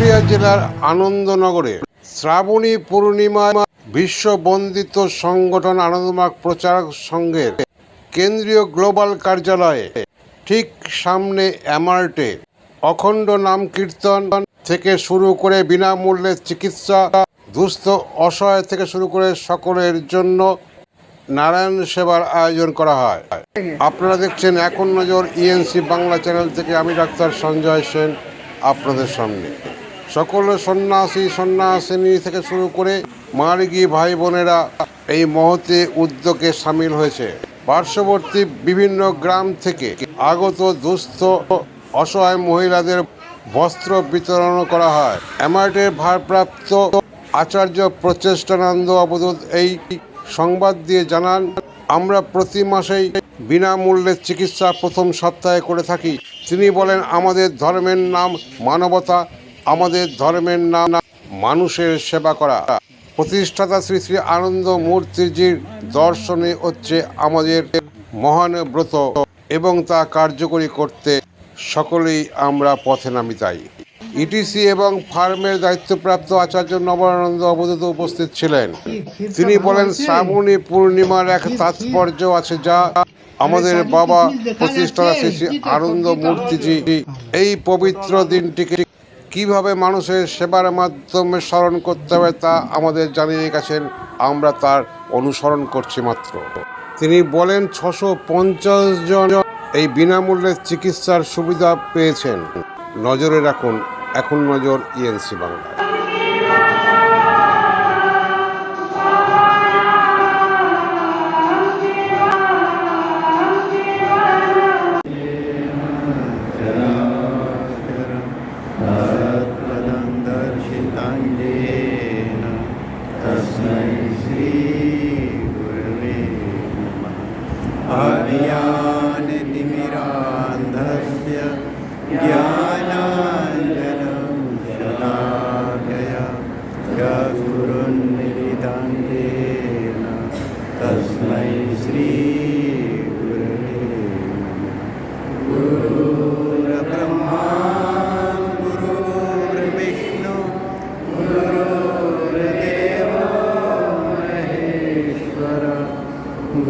জেলার আনন্দনগরে শ্রাবণী পূর্ণিমা বিশ্ব বন্দিত সংগঠন আনন্দমার্গ প্রচারক সংঘের কেন্দ্রীয় গ্লোবাল কার্যালয়ে ঠিক সামনে অ্যামার্টে অখণ্ড নাম কীর্তন থেকে শুরু করে বিনামূল্যে চিকিৎসা, দুস্থ অসহায় থেকে শুরু করে সকলের জন্য নারায়ণ সেবার আয়োজন করা হয়। আপনারা দেখছেন এখন নজর ইএনসি বাংলা চ্যানেল থেকে, আমি ডাক্তার সঞ্জয় সেন আপনাদের সামনে। সকল সন্ন্যাসী, সন্ন্যাসিনী থেকে শুরু করে মার্গী ভাই বোনেরা এই মহতে উদ্যোগে সামিল হয়েছে। পার্শ্ববর্তী বিভিন্ন গ্রাম থেকে আগত দুস্থ অসহায় মহিলাদের বস্ত্র বিতরণ করা হয়। এমআরটির ভারপ্রাপ্ত আচার্য প্রচেষ্টানন্দ অবদূত এই সংবাদ দিয়ে জানান, আমরা প্রতি মাসেই বিনামূল্যে চিকিৎসা প্রথম সপ্তাহে করে থাকি। তিনি বলেন, আমাদের ধর্মের নাম মানবতা আমাদের ধর্মের নাম মানুষের সেবা করা। প্রতিষ্ঠাতা শ্রী শ্রী আনন্দ মূর্তিজির দর্শনে হচ্ছে আমাদের মহান ব্রত এবং তা কার্যকরী করতে সকলেই আমরা পথে নামি তাই। ইটিসি এবং ফার্মের দায়িত্বপ্রাপ্ত আচার্য নবানন্দ অবদূত উপস্থিত ছিলেন। তিনি বলেন, শ্রাবণী পূর্ণিমার এক তাৎপর্য আছে যা আমাদের বাবা প্রতিষ্ঠাতা শ্রী শ্রী আনন্দ মূর্তিজি এই পবিত্র দিনটিকে কীভাবে মানুষের সেবার মাধ্যমে স্মরণ করতে হবে তা আমাদের জানিয়ে গেছেন, আমরা তার অনুসরণ করছি মাত্র। তিনি বলেন, ছশো পঞ্চাশ জন এই বিনামূল্যে চিকিৎসার সুবিধা পেয়েছেন। নজরে রাখুন, এখন নজর ইএনসি বাংলা आर्यानितिमिरान्धस्य ज्ञानाञ्जनं